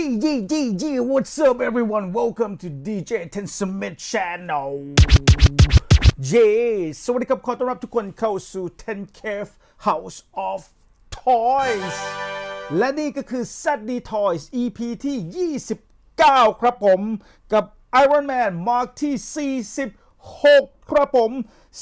Yee yee yee yee what's up everyone welcome to DJ Ten Smith Channel เย้สวัสดีครับ ขอต้อนรับทุกคนเข้าสู่ Ten Cave House of Toys และนี่ก็คือ ZD Toys EP ที่ 29 ครับผมกับ Iron Man Mark ที่ 46 ครับผม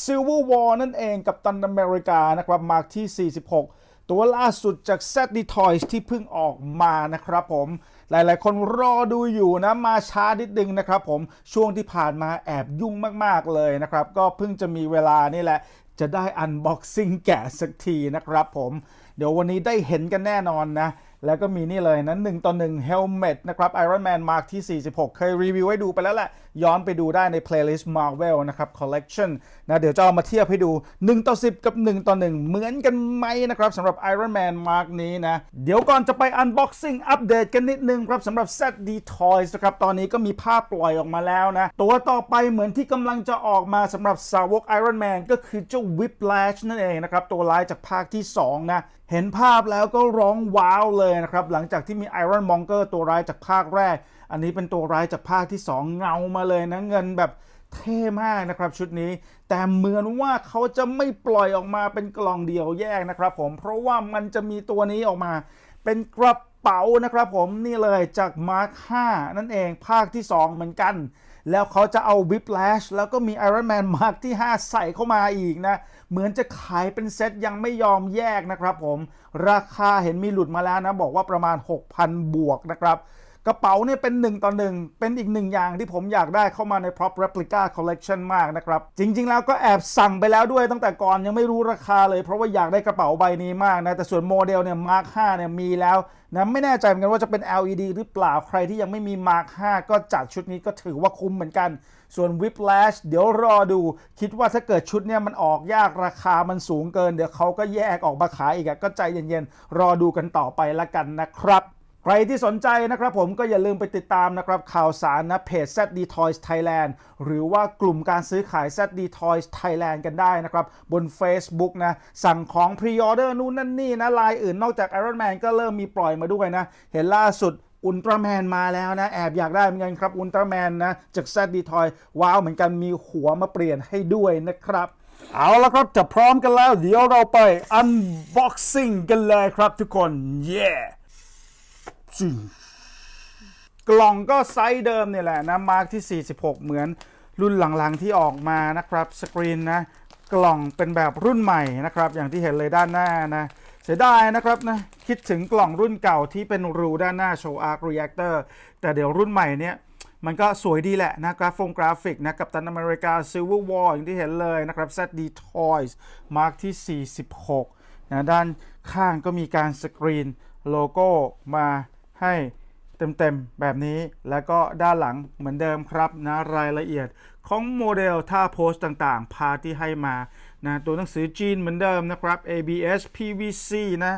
Civil War นั่นเองกับตันอเมริกานะครับ Mark ที่ 46 ตัวล่าสุดจาก ZD Toys ที่เพิ่งออกมานะครับผม หลาย ๆ คนรอดูอยู่นะมาช้านิดนึงนะครับผมช่วงที่ผ่านมาแอบยุ่งมากๆเลยนะครับ ก็เพิ่งจะมีเวลานี่แหละ จะได้อันบ็อกซิ่งแกะสักทีนะครับผม เดี๋ยววันนี้ได้เห็นกันแน่นอนนะ แล้วก็มีนี่เลยนะ1ต่อ1 Helmet นะครับ Iron Man Mark ที่ 46 เคยรีวิวให้ดูไปแล้วแหละ ย้อนไปดูได้ใน playlist Marvel นะครับ Collection นะเดี๋ยวจะเอามาเทียบให้ดู 1 ต่อ 10 กับ 1 ต่อ 1 เหมือนกันไหมนะครับสำหรับ Iron Man Mark นี้นะ เดี๋ยวก่อนจะไป Unboxing อัปเดตกันนิดนึงครับสำหรับ ZD Toys นะครับ ตอนนี้ก็มีภาพปล่อยออกมาแล้วนะ ตัวต่อไปเหมือนที่กำลังจะออกมาสำหรับสาวก Iron Man ก็คือเจ้า Whiplash นั่นเองนะครับ ตัวร้ายจากภาคที่ 2 นะ เห็นภาพแล้วก็ร้องว้าวเลยนะครับ หลังจากที่มี Iron Monger ตัวร้ายจากภาคแรก อันนี้เป็นตัวร้ายจากภาคที่ 2 เงามาเลยนะเงินแบบเท่มากนะครับชุดนี้ แต่เหมือนว่าเขาจะไม่ปล่อยออกมาเป็นกล่องเดียวแยกนะครับผมเพราะว่ามันจะมีตัวนี้ออกมา เป็นกระเป๋านะครับผมนี่เลยจาก Mark 5นั่นเองภาคที่ 2 เหมือนกัน แล้วเขาจะเอาวิปแลชแล้วก็มี Iron Man Mark ที่ 5 ใส่เข้ามาอีกนะ เหมือนจะขายเป็นเซตยังไม่ยอมแยกนะครับผม ราคาเห็นมีหลุดมาแล้วนะ บอกว่าประมาณ 6,000 บวกนะครับ กระเป๋าเนี่ยเป็น 1 ต่อ 1 เป็นอีกหนึ่งอย่างที่ผมอยากได้เข้ามาใน Prop Replica Collection มากนะครับ จริง ๆ แล้วก็แอบสั่งไปแล้วด้วยตั้งแต่ก่อนยังไม่รู้ราคาเลยเพราะว่าอยากได้กระเป๋าใบนี้มากนะ แต่ส่วนโมเดลเนี่ย Mark 5เนี่ยมีแล้วนะไม่แน่ใจเหมือนกันว่าจะเป็น LED หรือเปล่าใครที่ยังไม่มี Mark 5ก็จัดชุดนี้ก็ถือว่าคุ้มเหมือนกัน ส่วน Whiplash เดี๋ยวรอดู คิดว่าถ้าเกิดชุดเนี่ยมันออกยากราคามันสูงเกิน เดี๋ยวเขาก็แยกออกมาขายอีกอะก็ใจเย็นๆรอดูกันต่อไปละกันนะครับ ใครที่สนใจนะครับผมก็อย่าลืมไปติดตามนะครับข่าวสารนะเพจ ZD Toys Thailand หรือว่ากลุ่มการซื้อขาย ZD Toys Thailand กันได้นะครับ บน Facebook นะ สั่งของพรีออเดอร์นู่นนั่นนี่นะลายอื่นนอกจาก Iron Man ก็เริ่มมีปล่อยมาด้วยนะ เห็นล่าสุดอุลตร้าแมนมาแล้วนะ แอบอยากได้เหมือนกันครับอุลตร้าแมนนะ จาก ZD Toys ว้าวเหมือนกันมีหัวมาเปลี่ยนให้ด้วยนะครับเอาละครับจะพร้อมกันแล้ว เดี๋ยวเราไป unboxing กันเลยครับทุกคน yeah กล่องก็ไซส์เดิมเนี่ยแหละนะมาร์กที่ 46 เหมือนรุ่นหลังๆที่ออกมานะครับสกรีนนะกล่องเป็นแบบรุ่นใหม่นะครับ อย่างที่เห็นเลยด้านหน้านะเสียดายนะครับนะคิดถึงกล่องรุ่นเก่าที่เป็นรูด้านหน้าโชว์อาร์ครีแอคเตอร์แต่เดี๋ยวรุ่นใหม่เนี่ยมันก็สวยดีแหละนะกราฟงกราฟิกนะกับตันอเมริกา Silver War อลอย่างที่เห็นเลยนะครับ ZD Toys มาร์กที่ 46นะด้านข้างก็มีการสกรีนโลโก้มา ให้เต็มๆ แบบนี้แล้วก็ด้านหลังเหมือนเดิมครับนะรายละเอียดของโมเดลท่าโพสต์ต่างๆ พาที่ให้มานะตัวหนังสือจีนเหมือนเดิมนะครับ ABS PVC นะ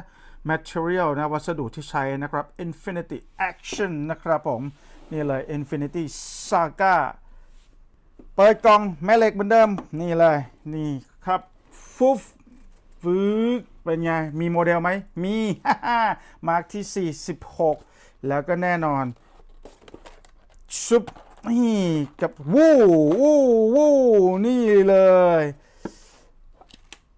Material นะวัสดุที่ใช้นะครับ Infinity Action นะครับผม นี่เลย Infinity Saga เปิดกล่องแม่เหล็กเหมือนเดิม นี่เลย นี่ครับฟุฟฟืกเป็นไง มีโมเดลไหมมีมาร์กที่ 46 แล้วก็แน่นอนชุบนี่กับวู้วู้วู้นี่เลย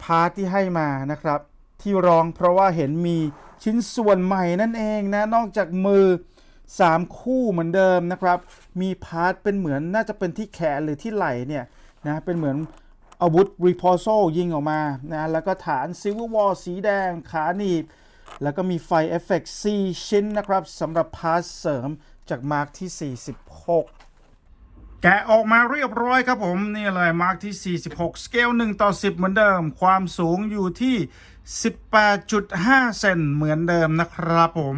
พาร์ทที่ให้มานะครับ ที่ร้องเพราะว่าเห็นมีชิ้นส่วนใหม่นั่นเองนะ นอกจากมือ 3 คู่เหมือนเดิมนะครับ มีพาร์ทเป็นเหมือนน่าจะเป็นที่แขนหรือที่ไหล่เนี่ยนะเป็นเหมือนอาวุธ r e p o s o ยิงออกมานะแล้วก็ฐาน Silver Wall สีแดงขาหนีบ แล้วก็มีไฟเอฟเฟกต์4ชิ้นนะครับสำหรับพาร์ทเสริมจากมาร์กที่ 46แกะออกมาเรียบร้อยครับผม นี่เลยมาร์กที่ 46 สเกล 1 ต่อ 10 เหมือนเดิม ความสูงอยู่ที่ 18.5 เซนเหมือนเดิมนะครับผม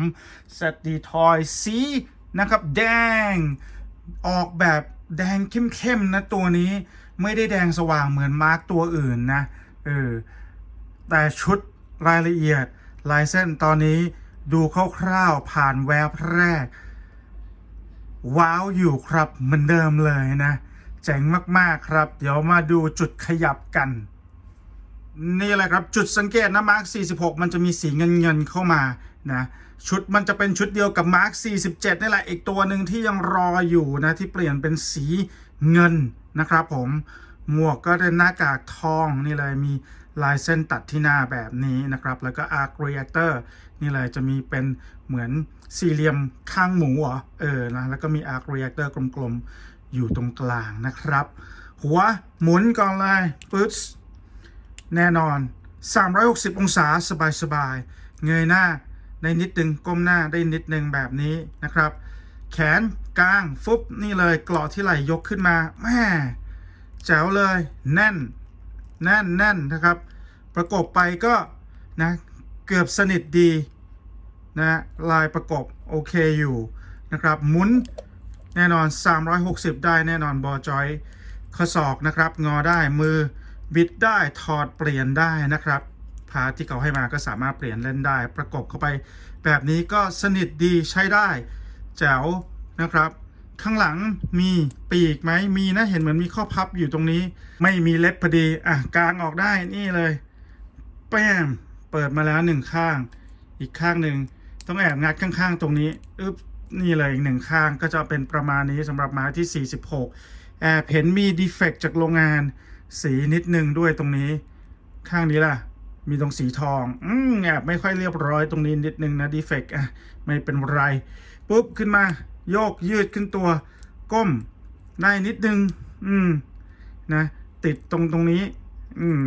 เซตดีทอยสีนะครับ แดง ออกแบบแดงเข้มๆนะตัวนี้ไม่ได้แดงสว่างเหมือนมาร์กตัวอื่นนะเออแต่ชุดรายละเอียด ลายเส้นตอนนี้ดูคร่าวๆผ่านแวบแรก ว้าวอยู่ครับเหมือนเดิมเลยนะ เจ๋งมากๆครับ เดี๋ยวมาดูจุดขยับกัน นี่แหละครับจุดสังเกตนะมาร์ค46 มันจะมีสีเงินเงินๆเข้ามานะชุดมันจะเป็นชุดเดียวกับมาร์ค47นี่แหละอีกตัวหนึ่งที่ยังรออยู่นะที่เปลี่ยนเป็นสีเงินนะครับผม หมวกก็เป็นหน้ากากทองนี่เลยมีลายเส้นตัดที่หน้าแบบนี้นะครับ แล้วก็ Arc Reactor นี่เลยจะมีเป็นเหมือนสี่เหลี่ยมข้างหมูเหรอเออนะแล้วก็มี Arc Reactor กลมๆ อยู่ตรงกลางนะครับ หัวหมุนก่อนเลยปึ๊ดแน่นอน 360 องศาสบายๆ เงยหน้าได้นิดนึงก้มหน้าได้นิดนึงแบบนี้นะครับ แขนกลางฟุบนี่เลยเกราะที่ไหล่ยกขึ้นมาแม่ แจ๋วเลยแน่นแน่นแน่นนะครับ ประกบไปก็นะเกือบสนิทดีนะลายประกบโอเคอยู่นะครับหมุนแน่นอน 360 ได้แน่นอนบอจอยข้อศอกนะครับ งอได้มือบิดได้ถอดเปลี่ยนได้นะครับพาทที่เขาให้มาก็สามารถเปลี่ยนเล่นได้ ประกบเข้าไป แบบนี้ก็สนิทดีใช้ได้แจ๋วนะครับ ข้างหลังมีปีกไหมมีนะเห็นเหมือนมีข้อพับอยู่ตรงนี้ ไม่มีเล็บพอดีอะกางออกได้นี่เลยแป้มเปิดมาแล้วหนึ่งข้าง อีกข้างหนึ่งต้องแอบงัดข้างๆ ตรงนี้อึ๊บนี่เลยอีกหนึ่งข้างก็จะเป็นประมาณนี้สำหรับไม้ที่ 46 แอบเห็นมีดีเฟกจากโรงงาน สีนิดนึงด้วยตรงนี้ ข้างนี้ล่ะ มีตรงสีทอง อืมแอบไม่ค่อยเรียบร้อยตรงนี้นิดนึงนะดีเฟกต์อะ ไม่เป็นไร ปุ๊บขึ้นมา โยกยืดขึ้นตัว ก้มได้นิดนึง อืม นะ ติดตรงตรงนี้ อืม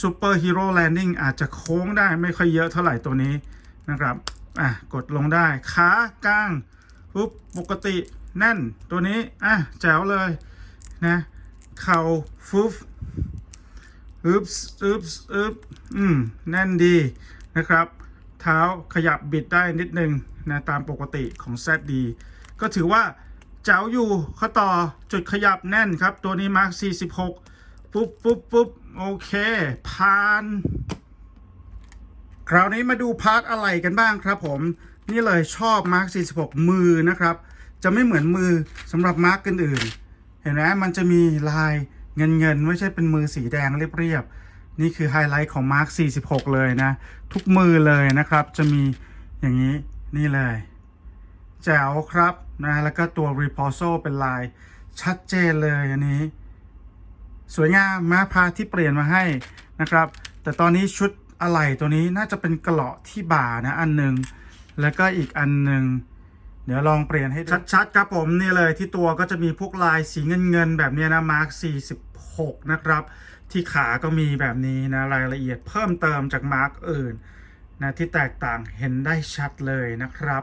ซูเปอร์ฮีโร่แลนดิ้งอาจจะโค้งได้ไม่ค่อยเยอะเท่าไหร่ตัวนี้นะครับ อะ กดลงได้ ขากลางปุ๊บปกติแน่นตัวนี้ อะ แจ๋วเลย นะ เข่าฟุบ อึบอึบอึบอืมแน่นดีนะครับ เท้าขยับบิดได้นิดนึงนะตามปกติของ ZD ก็ถือว่าเจ๋วอยู่ข้อต่อจุดขยับแน่นครับ ตัวนี้มาร์ค46 ปุ๊บปุ๊บปุ๊บโอเค ผ่าน คราวนี้มาดูพาร์ทอะไรกันบ้างครับผม นี่เลยชอบมาร์ค46 มือนะครับ จะไม่เหมือนมือสำหรับมาร์กอื่นๆเห็นไหมมันจะมีลาย เงินเงินไม่ใช่เป็นมือสีแดงเรียบๆนี่คือไฮไลท์ของมาร์ค46 เลยนะ ทุกมือเลยนะครับ จะมีอย่างนี้นี่เลยแจ๋วครับนะแล้วก็ตัว r e p o s o เป็นลายชัดเจนเลยอันนี้ สวยงามมาพาที่เปลี่ยนมาให้นะครับ แต่ตอนนี้ชุดอะไหล่ตัวนี้น่าจะเป็นกระาะที่บ่านะอันหนึ่งแล้วก็อีกอันหนึ่งเดี๋ยวลองเปลี่ยนให้ดูชัดๆครับผมนี่เลยที่ตัวก็จะมีพวกลายสีเงินๆแบบนี้นะมาร์ค 6 นะครับ ที่ขาก็มีแบบนี้นะรายละเอียดเพิ่มเติมจากมาร์คอื่นนะที่แตกต่างเห็นได้ชัดเลยนะครับ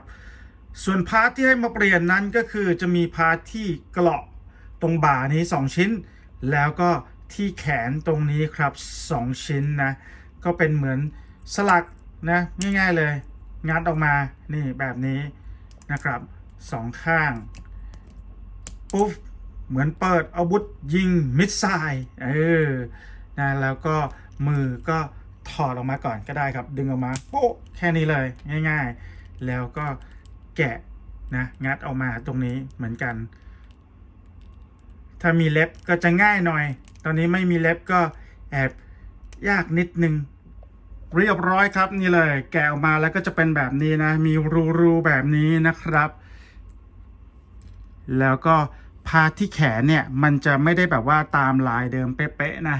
ส่วนพาร์ทที่ให้มาเปลี่ยนนั้นก็คือจะมีพาร์ทที่เกราะตรงบ่านี้ 2 ชิ้น แล้วก็ที่แขนตรงนี้ครับ 2 ชิ้นนะ ก็เป็นเหมือนสลักนะง่ายๆเลย งัดออกมานี่แบบนี้นะครับสองข้างปุ๊บ เหมือนเปิดอาวุธยิงมิสไซล์เออนะแล้วก็มือก็ถอดออกมาก่อนก็ได้ครับ ดึงออกมาโป๊ะแค่นี้เลยง่าย ๆ แล้วก็แกะนะงัดออกมาตรงนี้เหมือนกัน ถ้ามีเล็บก็จะง่ายหน่อย ตอนนี้ไม่มีเล็บก็แอบยากนิดนึง เรียบร้อยครับนี่เลย แกะออกมาแล้วก็จะเป็นแบบนี้นะ มีรูๆแบบนี้นะครับ แล้วก็ พาที่แขนเนี่ยมันจะไม่ได้แบบว่าตามลายเดิมเป๊ะๆนะ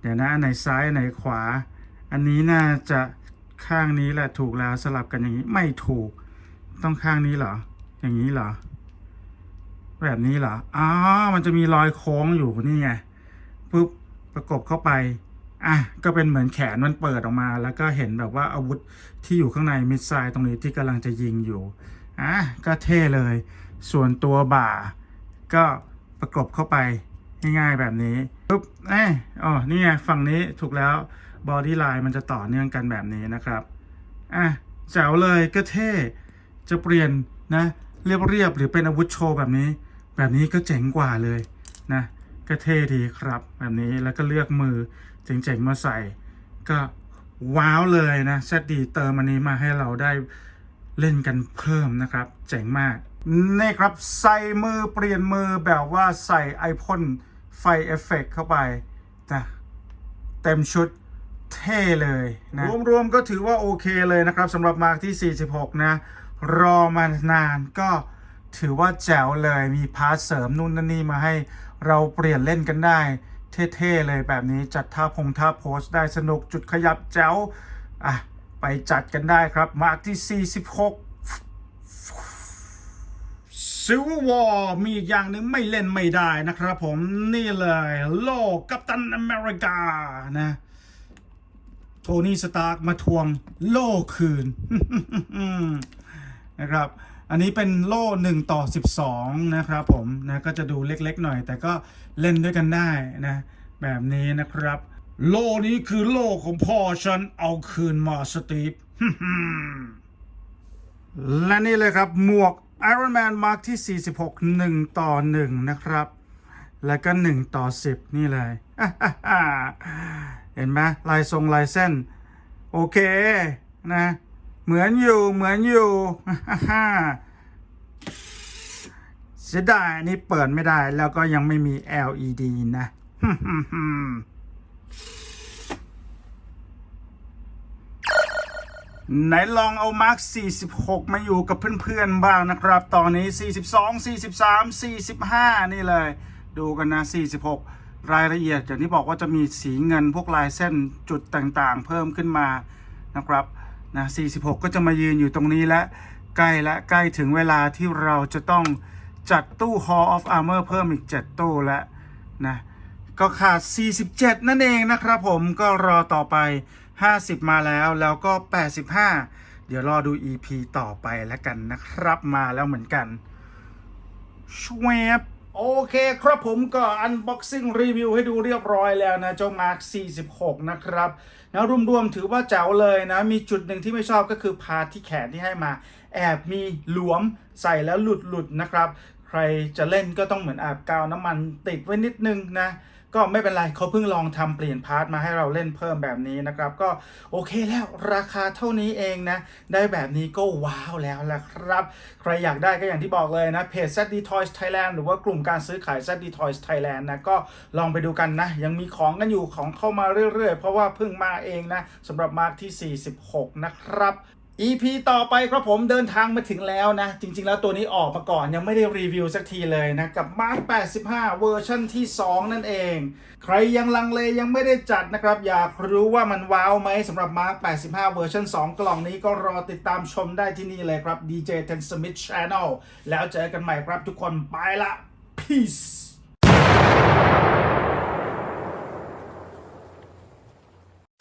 เดี๋ยวนะอันไหนซ้ายอันไหนขวา อันนี้น่าจะข้างนี้แหละถูกแล้วสลับกันอย่างนี้ไม่ถูก ต้องข้างนี้เหรอ อย่างนี้เหรอ แบบนี้เหรออ๋อมันจะมีรอยโค้งอยู่นี่ไงปุ๊บประกบเข้าไปอะก็เป็นเหมือนแขนมันเปิดออกมา แล้วก็เห็นแบบว่าอาวุธที่อยู่ข้างในมิดไซล์ตรงนี้ที่กำลังจะยิงอยู่อะก็เท่เลย ส่วนตัวบ่า ก็ประกบเข้าไปง่ายๆแบบนี้ปุ๊บเอ้อ๋อนี่ไงฝั่งนี้ถูกแล้วบอดี้ไลน์มันจะต่อเนื่องกันแบบนี้นะครับอะแจ๋วเลยก็เท่จะเปลี่ยนนะเรียบๆหรือเป็นอาวุธโชว์แบบนี้ แบบนี้ก็เจ๋งกว่าเลยนะก็เท่ดีครับ แบบนี้แล้วก็เลือกมือเจ๋งๆมาใส่ ก็ว้าวเลยนะแซดดีเติมอันนี้มาให้เราได้เล่นกันเพิ่มนะครับ เจ๋งมาก นี่ครับใส่มือเปลี่ยนมือแบบว่าใส่ไอพ่นไฟเอฟเฟกเข้าไปนะเต็มชุดเท่เลยนะรวมๆก็ถือว่าโอเคเลยนะครับสำหรับมาร์กที่ 46 นะ รอมานานก็ถือว่าแจ๋วเลยมีพาร์ทเสริมนู่นนั่นนี่มาให้เราเปลี่ยนเล่นกันได้ เท่ๆเลยแบบนี้จัดท่าพงท่าโพสได้สนุกจุดขยับแจ๋วอะไปจัดกันได้ครับมาร์กที่ 46 ซิลวอร์วอร์มีอีกอย่างหนึ่งไม่เล่นไม่ได้นะครับผมนี่เลยโลกกัปตันอเมริกานะโทนี่สตาร์กมาทวงโล่คืนนะครับ อันนี้เป็นโล่1ต่อ 12 นะครับผมนะก็จะดูเล็กๆหน่อย แต่ก็เล่นด้วยกันได้นะ แบบนี้นะครับ โล่นี้คือโล่ของพ่อฉันเอาคืนมาสตีฟและนี่เลยครับหมวก Iron Man Mark ที่ 46 1 ต่อ 1 นะครับ แล้วก็ 1 ต่อ 10 นี่เลย เห็นไหมลายทรงลายเส้น โอเคนะ เหมือนอยู่เหมือนอยู่เสียดายอันนี้เปิดไม่ได้แล้วก็ยังไม่มี LED นะ ไหนลองเอามาร์ค 46 มาอยู่กับเพื่อนๆบ้างนะครับ ตอนนี้ 42 43 45 นี่เลย ดูกันนะ 46 รายละเอียด อย่างที่บอกว่าจะมีสีเงินพวกลายเส้นจุดต่างๆ เพิ่มขึ้นมานะครับนะ 46 ก็จะมายืนอยู่ตรงนี้และใกล้และใกล้ถึงเวลาที่เราจะต้องจัดตู้ Hall of Armor เพิ่มอีก 7 ตู้แล้วนะ ก็ขาด 47 นั่นเองนะครับผมก็รอต่อไป 50 มาแล้วแล้วก็ 85 เดี๋ยวรอดู EP ต่อไปแล้วกันนะครับมาแล้วเหมือนกันชวบโอเคครับผมก็ unboxing review ให้ดูเรียบร้อยแล้วนะ เจ้า Mark 46 นะครับนะรวมๆถือว่าแจ๋วเลยนะ มีจุดหนึ่งที่ไม่ชอบก็คือพาที่แขนที่ให้มา แอบมีหลวมใส่แล้วหลุดๆนะครับ ใครจะเล่นก็ต้องเหมือนอาบกาวน้ำมันติดไว้นิดนึงนะ ก็ไม่เป็นไรเขาเพิ่งลองทำเปลี่ยนพาร์ทมาให้เราเล่นเพิ่มแบบนี้นะครับ ก็โอเคแล้วราคาเท่านี้เองนะ ได้แบบนี้ก็ว้าวแล้วละครับ ใครอยากได้ก็อย่างที่บอกเลยนะเพจ ZD Toys Thailand หรือว่ากลุ่มการซื้อขาย ZD Toys Thailand นะก็ลองไปดูกันนะ ยังมีของกันอยู่ของเข้ามาเรื่อยๆ เพราะว่าเพิ่งมาเองนะสำหรับมาร์คที่ 46 นะครับ EP ต่อไปครับผมเดินทางมาถึงแล้วนะ จริง ๆ แล้วตัวนี้ออกมาก่อนยังไม่ได้รีวิวสักทีเลยนะ กับ Mark 85 เวอร์ชันที่ 2 นั่นเอง ใครยังลังเลยังไม่ได้จัดนะครับ อยากรู้ว่ามันว้าวไหมสำหรับ Mark 85 เวอร์ชัน2 กล่องนี้ก็รอติดตามชมได้ที่นี่เลยครับ DJ Ten Smith Channel แล้วเจอกันใหม่ครับทุกคนไปละ peace